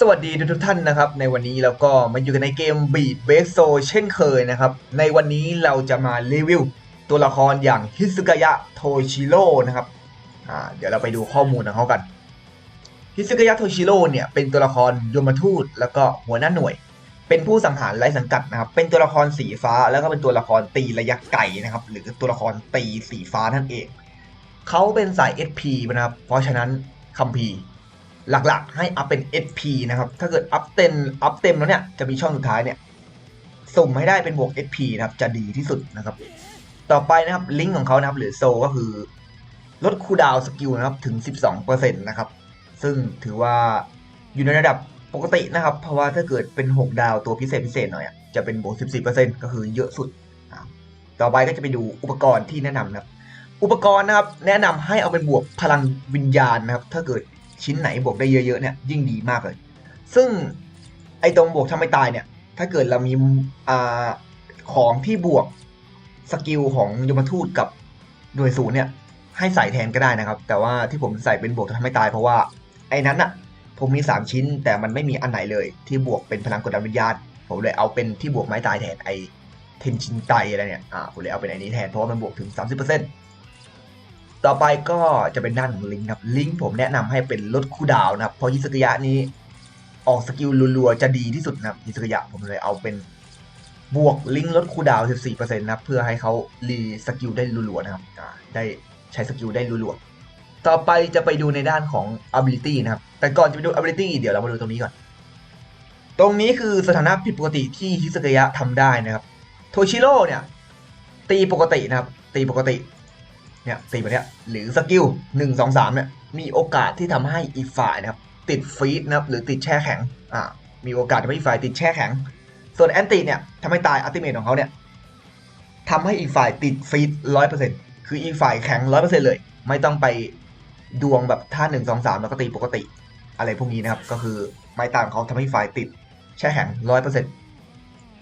สวัสดีทุกๆท่านนะครับ ในวันนี้เราก็มาอยู่กันในเกม Beat b a s o เช่นเคยนะครับ ในวันนี้เราจะมารีวิวตัวละครอย่างฮิสึกายะโทชิโร่นะครับเดี๋ยวเราไปดูข้อมูลของเขากันฮิสึกายะโทชิโร่เนี่ยเป็นตัวละครยมทูตแล้วก็หัวหน้าหน่วย เป็นผู้สังหารไร้สังกัดนะครับ เป็นตัวละครสีฟ้าแล้วก็เป็นตัวละครตีระยะไกลนะครับ หรือตัวละครตีสีฟ้านั่นเอง เขาเป็นสาย SP นะครับ เพราะฉะนั้นคัมภีร์ หลักๆ ให้อัพเป็น SP นะครับ ถ้าเกิดอัพเต็มอัพเต็มแล้วเนี่ย จะมีช่องสุดท้ายเนี่ยสุ่มให้ได้เป็นบวก SP นะครับ จะดีที่สุดนะครับ ต่อไปนะครับลิงก์ของเขานะครับหรือโซก็คือ ลดคูดาวสกิลนะครับถึง 12%นะครับ ซึ่งถือว่าอยู่ในระดับปกตินะครับ เพราะว่าถ้าเกิดเป็น 6 ดาวตัวพิเศษพิเศษหน่อยจะเป็นบวก 14%ก็คือเยอะสุด ต่อไปก็จะไปดูอุปกรณ์ที่แนะนำนะครับ อุปกรณ์นะครับแนะนำให้เอาเป็นบวกพลังวิญญาณนะครับ ถ้าเกิด ชิ้นไหนบวกได้เยอะๆเนี่ยยิ่งดีมากเลย ซึ่งไอ้ตรงบวกทำไม่ตายเนี่ย ถ้าเกิดเรามีอ่าของที่บวกสกิลของยมทูตกับหน่วยศูนย์เนี่ยให้ใส่แทนก็ได้นะครับ แต่ว่าที่ผมใส่เป็นบวกทำให้ตายเพราะว่าไอ้นั้นอะผมมี 3 ชิ้นแต่มันไม่มีอันไหนเลย ที่บวกเป็นพลังกดดันวิญญาณผมเลยเอาเป็นที่บวกไม้ตายแทนไอ้เทนชินไตอะไรเนี่ยอ่าผมเลยเอาเป็นไอ้นี้แทนเพราะว่ามันบวกถึง 30% ต่อไปก็จะเป็นด้านของลิงครับลิงผมแนะนำให้เป็นลดคูลดาวนะครับเพราะยิสกยะนี้ออกสกิลรัวๆจะดีที่สุดนะครับยิสกยะผมเลยเอาเป็นบวกลิงลดคูลดาว 14%นะครับเพื่อให้เขารีสกิลได้รัวๆนะครับได้ใช้สกิลได้รัวๆต่อไปจะไปดูในด้านของ ability นะครับ แต่ก่อนจะไปดู ability เดี๋ยวเรามาดูตรงนี้ก่อน ตรงนี้คือสถานะผิดปกติที่ฮิสกยะทำได้นะครับ โทชิโร่เนี่ย ตีปกตินะครับ ตีปกติ เนี่ยตีแบบเนี้ยหรือสกิลหนึ่งสองสามเนี่ยมีโอกาสที่ทำให้อีฝ่ายนะครับติดฟีดนะครับหรือติดแช่แข็งอ่ามีโอกาสทำให้อีฝ่ายติดแช่แข็ง ส่วนแอนติเนี่ยทำให้ตายอัลติเมทของเขาเนี่ยทำให้อีกฝ่ายติดฟีดร้อยเปอร์เซ็นต์คืออีกฝ่ายแข็งร้อยเปอร์เซ็นต์เลย ไม่ต้องไปดวงแบบท่าหนึ่งสองสามแล้วก็ตีปกติ อะไรพวกนี้นะครับ ก็คือไม้ตายของเขาทำให้ฝ่ายติดแช่แข็งร้อยเปอร์เซ็นต์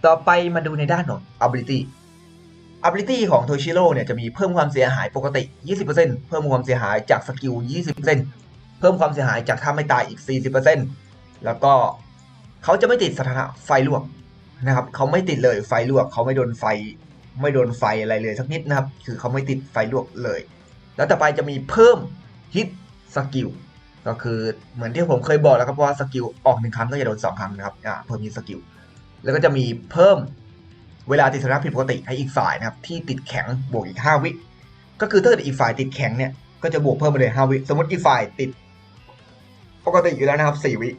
ต่อไปมาดูในด้านของ ability ability ของโทชิโร่เนี่ยจะมีเพิ่มความเสียหายปกติ 20%เพิ่มความเสียหายจากสกิล 20%เพิ่มความเสียหายจากท่าไม่ตายอีก 40%แล้วก็เขาจะไม่ติดสถานะไฟลวกนะครับเขาไม่ติดเลยไฟลวกเขาไม่โดนไฟไม่โดนไฟอะไรเลยสักนิดนะครับ คือเขาไม่ติดไฟลวกเลย แล้วต่อไปจะมีเพิ่มฮิตสกิลก็คือเหมือนที่ผมเคยบอกแล้วครับว่าสกิลออกหนึ่งครั้งก็จะโดนสองครั้งนะครับอ่าเพิ่มฮิตสกิลแล้วก็จะมีเพิ่ม เวลาติดสถานะผิดปกติให้อีกฝ่ายนะครับที่ติดแข็งบวกอีก 5 วิ ก็คือถ้าเกิดอีกฝ่ายติดแข็งเนี่ยก็จะบวกเพิ่มไปเลย 5 วิ สมมติอีกฝ่ายติด ปกติอยู่แล้วนะครับ 4 วิ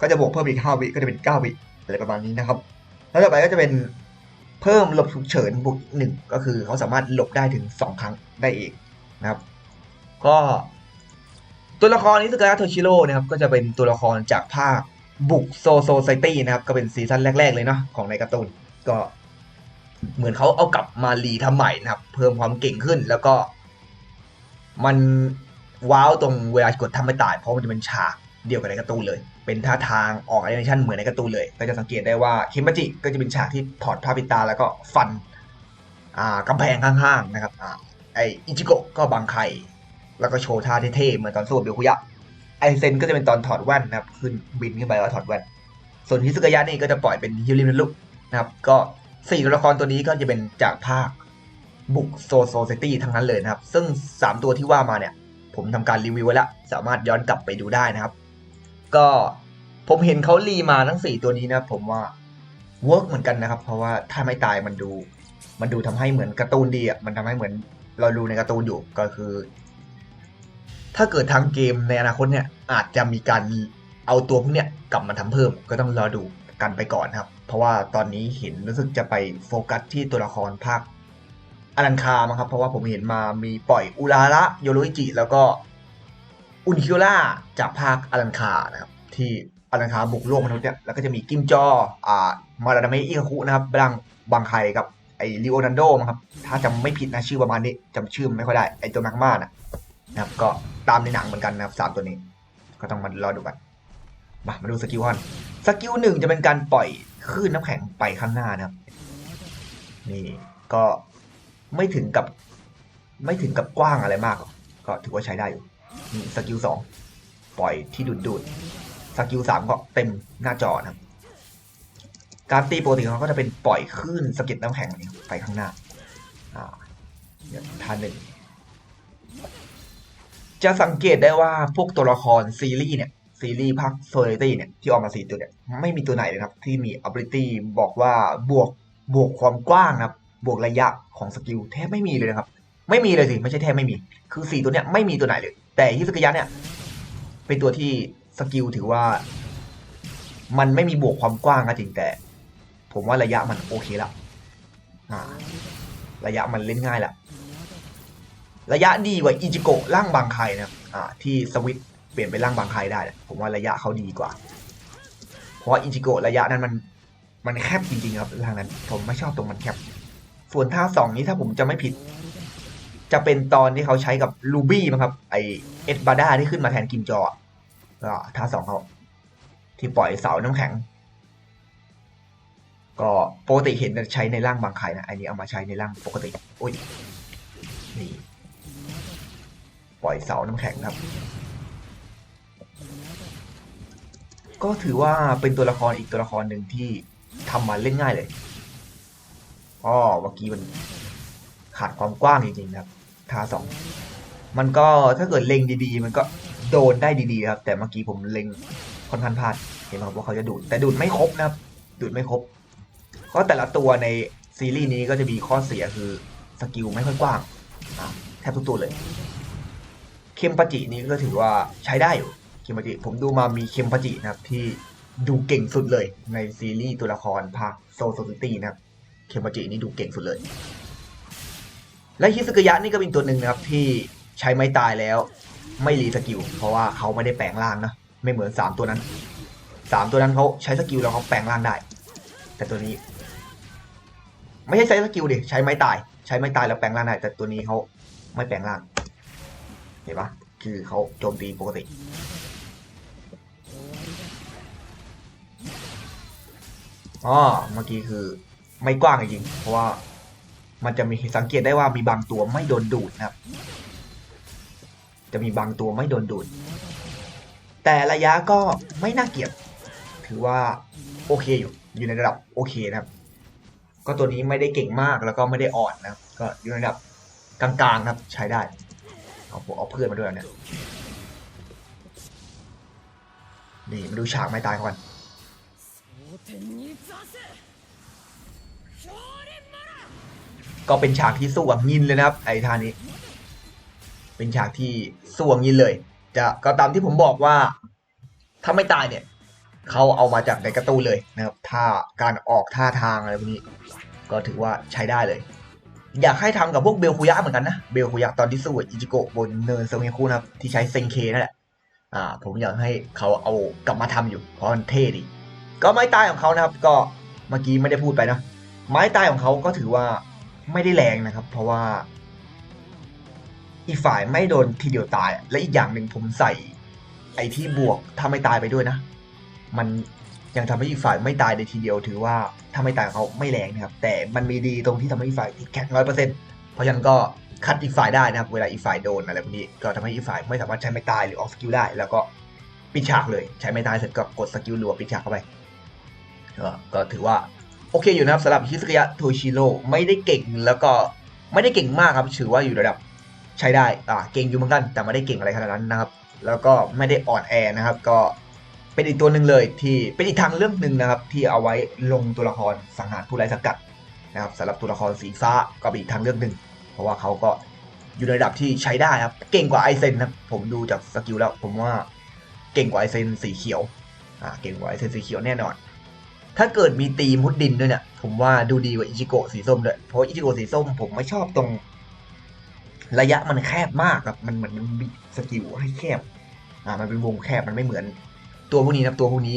ก็จะบวกเพิ่มอีก 5 วิ ก็จะเป็น 9 วิ อะไรประมาณนี้นะครับ แล้วต่อไปก็จะเป็นเพิ่มหลบฉุกเฉินบวกอีกหนึ่งก็คือเขาสามารถหลบได้ถึง 2 ครั้งได้เองนะครับ ก็ตัวละครนิสกาโทชิโร่นะครับก็จะเป็นตัวละครจากภาคบุกโซโซไซตี้นะครับก็เป็นซีซั่นแรก ๆ เลยเนาะของในการ์ตูนก็ เหมือนเขาเอากลับมารีทำใหม่นะครับ เพิ่มความเก่งขึ้นแล้วก็ มันว้าวตรงเวลากดทำไม่ตายเพราะมันจะเป็นฉากเดียวกับในการ์ตูนเลย เป็นท่าทางออกแอนิเมชันเหมือนในการ์ตูนเลย ก็จะสังเกตได้ว่าเคมบัจิก็จะเป็นฉากที่ถอดผ้าปิดตาแล้วก็ฟันอ่ากำแพงข้างๆนะครับอ่าไออิจิโกะก็บังไข่แล้วก็โชว์ท่าเท่ๆเหมือนตอนสู้กับเบลคุยะไอเซนก็จะเป็นตอนถอดแว่นนะครับขึ้นบินขึ้นไปแล้วถอดแว่น ส่วนฮิซึกยะนี่ก็จะปล่อยเป็นฮิริมนุนะครับ ก็ สี่ตัวละครตัวนี้ก็จะเป็นจากภาคบุกโซโซเซตี้ทั้งนั้นเลยนะครับ ซึ่ง 3 ตัวที่ว่ามาเนี่ย ผมทำการรีวิวไว้แล้วสามารถย้อนกลับไปดูได้นะครับ ก็ผมเห็นเขารีมาทั้ง 4 ตัวนี้นะผมว่าเวิร์กเหมือนกันนะครับ เพราะว่าถ้าไม่ตายมันดู มันดูทำให้เหมือนการ์ตูนดีอะมันทำให้เหมือนเราดูในการ์ตูนอยู่ก็คือ ถ้าเกิดทางเกมในอนาคตเนี่ยอาจจะมีการเอาตัวพวกเนี้ยกลับมาทำเพิ่มก็ต้องรอดูกันไปก่อนครับ เพราะว่าตอนนี้เห็นรู้สึกจะไปโฟกัสที่ตัวละครภาคอลันคามั้งครับ เพราะว่าผมเห็นมามีปล่อยอุราระโยโรอิจิ แล้วก็อุนคิล่าจากภาคอลันคานะครับ ที่อลันคาบุกโลกมนุษย์เนี่ยแล้วก็จะมีกิมจออ่ามาราดาเมอิคาคุนะครับบังบางไคกับไอริโอนันโดมครับ ถ้าจำไม่ผิดนะชื่อประมาณนี้จำชื่อไม่ค่อยได้ไอตัวแมกมานะนะครับ ก็ตามในหนังเหมือนกันนะครับสามตัวนี้ ก็ต้องมารอดูกัน มามาดูสกิลก่อนสกิลหนึ่งจะเป็นการปล่อยคลื่นน้ำแข็งไปข้างหน้านะครับ นี่ก็ไม่ถึงกับ ไม่ถึงกับกว้างอะไรมากก็ถือว่าใช้ได้อยู่นี่สกิลสองปล่อยที่ดูดดูดสกิลสามก็เต็มหน้าจอนะครับ การตีปกติของเขาก็จะเป็นปล่อยคลื่นสะก็ดน้ำแข็งไปข้างหน้าอ่าเดี๋ยวท่าหนึ่งจะสังเกตได้ว่าพวกตัวละครซีรีส์เนี่ย ซีรีส์ภาคโซลิตี้เนี่ยที่ออกมาสี่ตัวเนี่ยไม่มีตัวไหนเลยครับ ที่มี ability บอกว่าบวกบวกความกว้างนะครับบวกระยะของสกิลแทบไม่มีเลยนะครับ ไม่มีเลยสิไม่ใช่แทบไม่มี คือสี่ตัวเนี้ยไม่มีตัวไหนเลย แต่ฮิสกายะเนี่ยเป็นตัวที่สกิลถือว่า มันไม่มีบวกความกว้างก็จริงแต่ ผมว่าระยะมันโอเคละระยะมันเล่นง่ายละระยะดีกว่าอิจิโกะร่างบางไคนะที่สวิต เปลี่ยนเป็นร่างบางไคได้ ผมว่าระยะเขาดีกว่า เพราะอิจิโกะระยะนั้นมันมันแคบจริงๆครับร่างนั้น ผมไม่ชอบตรงมันแคบ ส่วนท่าสองนี้ถ้าผมจะไม่ผิด จะเป็นตอนที่เขาใช้กับลูบี้มั้งครับ ไอเอ็ดบาด้าที่ขึ้นมาแทนกิมจออะก็ท่าสองเขาที่ปล่อยเสาน้ำแข็ง ก็ปกติเห็นใช้ในร่างบางไข่นะอันนี้เอามาใช้ในร่างปกติโอ้ยนี่ปล่อยเสาน้ำแข็งครับ ก็ถือว่าเป็นตัวละครอีกตัวละครหนึ่งที่ทำมาเล่นง่ายเลยอ๋อเมื่อกี้มันขาดความกว้างจริงๆนะครับทาสองมันก็ถ้าเกิดเล็งดีๆ มันก็โดนได้ดีๆครับ แต่เมื่อกี้ผมเล็งค่อนข้างพลาดเห็นไหมครับว่าเขาจะดูด แต่ดูดไม่ครบนะครับ ดูดไม่ครบเพราะแต่ละตัวในซีรีส์นี้ก็จะมีข้อเสียคือสกิลไม่ค่อยกว้างแทบทุกตัวเลย เคมปาจินี้ก็ถือว่าใช้ได้อยู่ คมปาจิผมดูมามีเคมปาจินะครับที่ดูเก่งสุดเลยในซีรีส์ตัวละครภาคโซโซซิตี้นะครับเคมปาจินี่ดูเก่งสุดเลย และฮิสกยะนี่ก็เป็นตัวหนึ่งนะครับที่ใช้ไม้ตายแล้ว ไม่รีสกิลเพราะว่าเขาไม่ได้แปลงร่างนะไม่เหมือนสามตัวนั้นสามตัวนั้นเขาใช้สกิลแล้วเขาแปลงร่างได้ แต่ตัวนี้ ไม่ใช่ใช้สกิลดิใช้ไม้ตาย ใช้ไม้ตายแล้วแปลงร่างได้แต่ตัวนี้เขาไม่แปลงร่าง เห็นปะคือเขาโจมตีปกติ อ๋อเมื่อกี้คือไม่กว้างจริงเพราะว่ามันจะมีสังเกตได้ว่ามีบางตัวไม่โดนดูดนะครับ จะมีบางตัวไม่โดนดูด แต่ระยะก็ไม่น่าเกลียด ถือว่าโอเคอยู่ อยู่ในระดับโอเคนะครับ ก็ตัวนี้ไม่ได้เก่งมากแล้วก็ไม่ได้อ่อนนะครับ ก็อยู่ในระดับกลางๆนะครับ ใช้ได้ เอาผมเอาเพื่อนมาด้วยเนี่ย นี่มาดูฉากไม่ตายก่อน ก็เป็นฉากที่สู้กับยินเลยนะครับ ไอ้ท่านี้ เป็นฉากที่สู้กับยินเลย จะก็ตามที่ผมบอกว่า ถ้าไม่ตายเนี่ยเขาเอามาจากในกร์ตูเลยนะครับท่าการออกท่าทางอะไรพวกนี้ ก็ถือว่าใช้ได้เลย อยากให้ทำกับพวกเบลคุยะเหมือนกันนะเบลคุยะตอนที่สู้อิจิโกะบนเนินเซเมคุนะครับที่ใช้เซงเคนั่นแหละอ่าผมอยากให้เขาเอากลับมาทำอยู่เพราะมันเท่ดี ก็ไม้ตายของเขานะครับ ก็เมื่อกี้ไม่ได้พูดไปนะ ไม้ตายของเขาก็ถือว่าไม่ได้แรงนะครับ เพราะว่า อีกฝ่ายไม่โดนทีเดียวตาย และอีกอย่างหนึ่งผมใส่ ไอ้ที่บวกถ้าไม่ตายไปด้วยนะ มันยังทำให้อีกฝ่ายไม่ตายในทีเดียว ถือว่าถ้าไม่ตายเขาไม่แรงนะครับ แต่มันมีดีตรงที่ทำให้อีกฝ่ายติดแข็งร้อยเปอร์เซ็นต์เพราะฉะนั้นก็คัดอีกฝ่ายได้นะครับ เวลาอีกฝ่ายโดนอะไรพวกนี้ก็ทำให้อีกฝ่ายไม่สามารถใช้ไม่ตายหรือออกสกิลได้ แล้วก็ปิดฉากเลย ใช้ไม่ตายเสร็จก็กดสกิลรัวปิดฉากเข้าไป ก็ถือว่าโอเคอยู่นะครับสำหรับฮิสกายะโทชิโร่ไม่ได้เก่งแล้วก็ไม่ได้เก่งมากครับถือว่าอยู่ระดับใช้ได้อ่าเก่งอยู่เหมือนกัน แต่ไม่ได้เก่งอะไรขนาดนั้นนะครับ แล้วก็ไม่ได้อ่อนแอนะครับ ก็เป็นอีกตัวหนึ่งเลยที่เป็นอีกทางเรื่องหนึ่งนะครับ ที่เอาไว้ลงตัวละครสังหารผู้ไร้สังกัดนะครับสำหรับตัวละครสีฟ้าก็เป็นอีกทางเรื่องหนึ่งเพราะว่าเขาก็อยู่ในระดับที่ใช้ได้ครับ เก่งกว่าไอเซนนะผมดูจากสกิลแล้วผมว่าเก่งกว่าไอเซนสีเขียวอ่าเก่งกว่าไอเซนสีเขียวแน่นอน ถ้าเกิดมีตีมุดดินด้วยเนี่ย ผมว่าดูดีกว่าอิจิโกะสีส้มด้วย เพราะอิจิโกะสีส้มผมไม่ชอบตรง ระยะมันแคบมากครับมันเหมือนมันบิดสกิลให้แคบ อ่า มันเป็นวงแคบมันไม่เหมือน ตัวพวกนี้นะตัวพวกนี้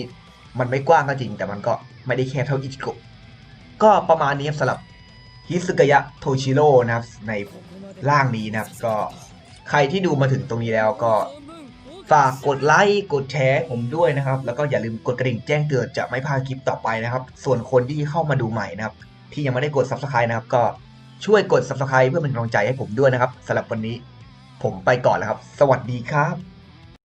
มันไม่กว้างก็จริง แต่มันก็ไม่ได้แคบเท่าอิจิโกะก็ประมาณนี้ครับสำหรับฮิสึกยะโทชิโร่นะครับในร่างนี้นะครับก็ใครที่ดูมาถึงตรงนี้แล้วก็ ฝากกดไลค์กดแชร์ผมด้วยนะครับ แล้วก็อย่าลืมกดกระดิ่งแจ้งเตือนจะไม่พลาดคลิปต่อไปนะครับ ส่วนคนที่เข้ามาดูใหม่นะครับ ที่ยังไม่ได้กด subscribe นะครับ ก็ช่วยกด subscribe เพื่อเป็นกำลังใจให้ผมด้วยนะครับสำหรับวันนี้ ผมไปก่อนแล้วครับ สวัสดีครับ